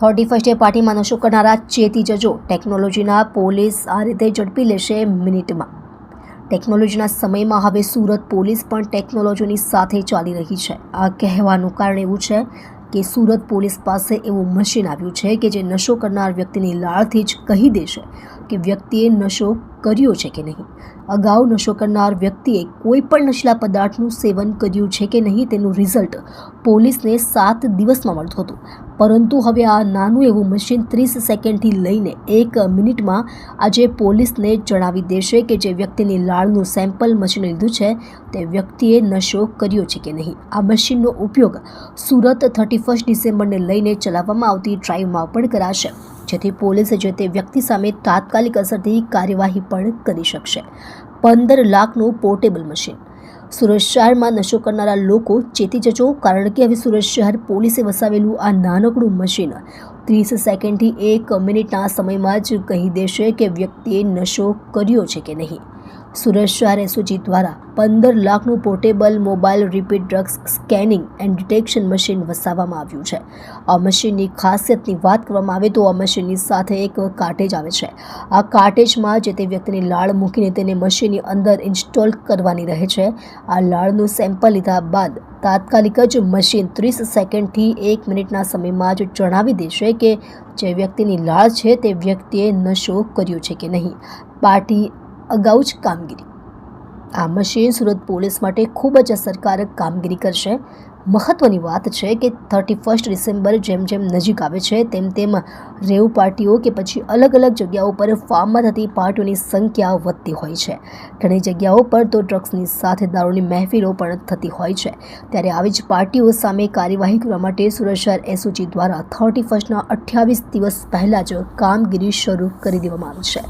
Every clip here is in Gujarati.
થર્ટી ફર્સ્ટે પાર્ટીમાં નશો કરનારા ચેતી જજો. ટેકનોલોજીના પોલીસ આ રીતે ઝડપી લેશે મિનિટમાં. ટેકનોલોજીના સમયમાં હવે સુરત પોલીસ પણ ટેકનોલોજીની સાથે ચાલી રહી છે. આ કહેવાનું કારણ એવું છે કે સુરત પોલીસ પાસે એવું મશીન આવ્યું છે કે જે નશો કરનાર વ્યક્તિની લાળથી જ કહી દેશે. કે વ્યક્તિએ નશો કર્યો છે કે નહીં? અગાઉ નશો કરનાર વ્યક્તિએ કોઈ પણ નશીલા પદાર્થનું સેવન કર્યું છે કે નહીં તેનું રિઝલ્ટ પોલીસને સાત દિવસમાં મળતું હતું. પરંતુ હવે આ નાનું એવું મશીન ત્રીસ સેકન્ડથી લઈને એક મિનિટમાં આજે પોલીસને જણાવી દેશે કે જે વ્યક્તિની લાળનું સેમ્પલ મશીને લીધું છે તે વ્યક્તિએ નશો કર્યો છે કે નહીં. આ મશીનનો ઉપયોગ સુરત થર્ટી ફર્સ્ટ ડિસેમ્બરને લઈને ચલાવવામાં આવતી ડ્રાઈવમાં પણ કરાશે. જેથી પોલીસે જે તે વ્યક્તિ સામે તાત્કાલિક અસરથી કાર્યવાહી પણ કરી શકશે. પંદર લાખનું પોર્ટેબલ મશીન. સુરત શહેરમાં નશો કરનારા લોકો ચેતી જજો કારણ કે હવે સુરત શહેર પોલીસે વસાવેલું આ નાનકડું મશીન ત્રીસ સેકન્ડથી એક મિનિટના સમયમાં જ કહી દેશે કે વ્યક્તિએ નશો કર્યો છે કે નહીં. સુરત શહેર એસઓજી દ્વારા પંદર લાખનું portable mobile rapid drugs scanning and detection machine વસાવવામાં આવ્યું છે. આ મશીનની ખાસિયતની વાત કરવામાં આવે તો આ મશીનની સાથે એક કાર્ટેજ આવે છે. આ કાર્ટેજમાં જે તે વ્યક્તિની લાળ મૂકીને તેને મશીનની અંદર ઇન્સ્ટોલ કરવાની રહે છે. આ લાળનું સેમ્પલ લીધા બાદ તાત્કાલિક જ મશીન ત્રીસ સેકન્ડથી એક મિનિટના સમયમાં જ જણાવી દેશે કે જે વ્યક્તિની લાળ છે તે વ્યક્તિએ નશો કર્યો છે કે નહીં. પાર્ટી અગાઉ જ કામગીરી. આ મશીન સુરત પોલીસ માટે ખૂબ જ અસરકારક કામગીરી કરશે. મહત્વની વાત છે કે થર્ટી ફર્સ્ટ ડિસેમ્બર જેમ જેમ નજીક આવે છે, તેમ તેમ રેવ પાર્ટીઓ કે પછી અલગ અલગ જગ્યાઓ પર ફાર્મમાં થતી પાર્ટીઓની સંખ્યા વધતી હોય છે. ઘણી જગ્યાઓ પર તો ડ્રગ્સની સાથે દારૂની મહેફિલો પણ થતી હોય છે. ત્યારે આવી જ પાર્ટીઓ સામે કાર્યવાહી કરવા માટે સુરત શહેર એસઓજી દ્વારા થર્ટી ફર્સ્ટના અઠ્યાવીસ દિવસ પહેલાં જ કામગીરી શરૂ કરી દેવામાં આવી છે.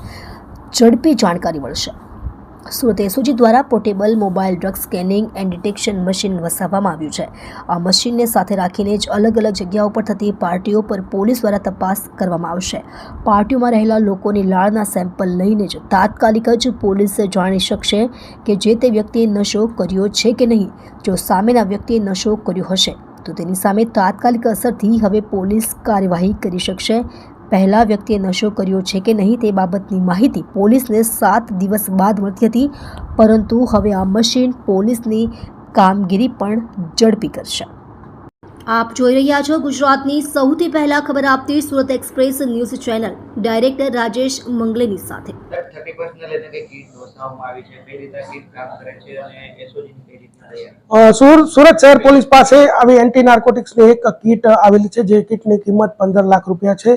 ઝડપી જાણકારી મળશે. સુરત એસઓજી દ્વારા portable mobile drug scanning and detection machine વસાવવામાં આવ્યું છે. આ મશીનને સાથે રાખીને જ અલગ અલગ જગ્યાઓ પર થતી પાર્ટીઓ પર પોલીસ દ્વારા તપાસ કરવામાં આવશે. પાર્ટીઓમાં રહેલા લોકોની લાળના સેમ્પલ લઈને જ તાત્કાલિક જ પોલીસ જાણી શકશે કે જે તે વ્યક્તિએ નશો કર્યો છે કે નહીં. જો સામેના વ્યક્તિએ નશો કર્યો હશે, તો તેની સામે તાત્કાલિક અસરથી હવે પોલીસ કાર્યવાહી કરી શકશે પહેલા વ્યક્તિએ નશો કર્યો છે કે નહીં તે બાબતની માહિતી પોલીસને સાત દિવસ બાદ મળતી હતી. પરંતુ હવે આ મશીન પોલીસની કામગીરી પણ ઝડપી કરશે. આપ જોઈ રહ્યા છો ગુજરાતની સૌથી પહેલા ખબર આપતી Surat express news channel. Director Rajesh મંગલેની સાથે. સુરત શહેર પોલીસ પાસે આવી એન્ટી નાર્કોટિક્સની એક કીટ આવેલી છે જે કીટની કિંમત પંદર લાખ રૂપિયા છે.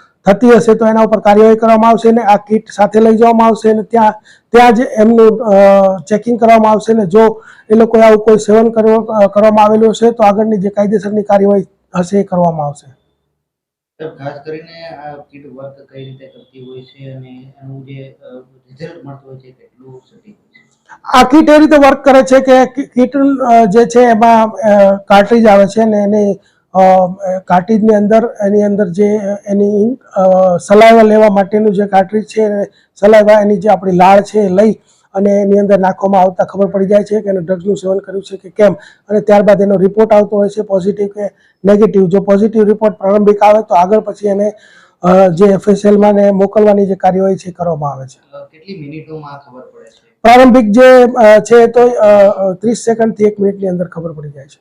થતી હશે તો એના ઉપર કાર્યવાહી કરવામાં આવશે ને આ કીટ સાથે લઈ જવામાં આવશે ને ત્યાં ત્યાં જ એમનું ચેકિંગ કરવામાં આવશે ને જો એ લોકોએ આવું કોઈ સેવન કરવામાં આવેલું હશે તો આગળની જે કાયદેસરની કાર્યવાહી હશે એ કરવામાં આવશે. ખાસ કરીને આ કીટ વર્ક કઈ રીતે કરતી હોય છે અને એનું જે રિઝલ્ટ મળતું હોય છે કેટલું સટીક આ કીટ એ રીતે વર્ક કરે છે કે કીટ જે છે એમાં કાર્ટ્રીજ આવે છે ને એની કાર્ટ્રીજની અંદર એની અંદર જે એની સલાઈવા લેવા માટેનું જે કાર્ટ્રીજ છે સલાઈવા એની જે આપણી લાળ છે લઈ અને એની અંદર નાખવામાં આવતા ખબર પડી જાય છે કે એને ડ્રગ્સનું સેવન કર્યું છે કે કેમ. અને ત્યારબાદ એનો રિપોર્ટ આવતો હોય છે પોઝિટિવ કે નેગેટિવ જો પોઝિટિવ રિપોર્ટ પ્રારંભિક આવે તો આગળ પછી એને જે એફએસએલમાં ને મોકલવાની જે કાર્યવાહી છે કરવામાં આવે છે. કેટલી મિનિટોમાં ખબર પડે છે? પ્રારંભિક જે છે તો ત્રીસ સેકન્ડથી એક મિનિટની અંદર ખબર પડી જાય છે.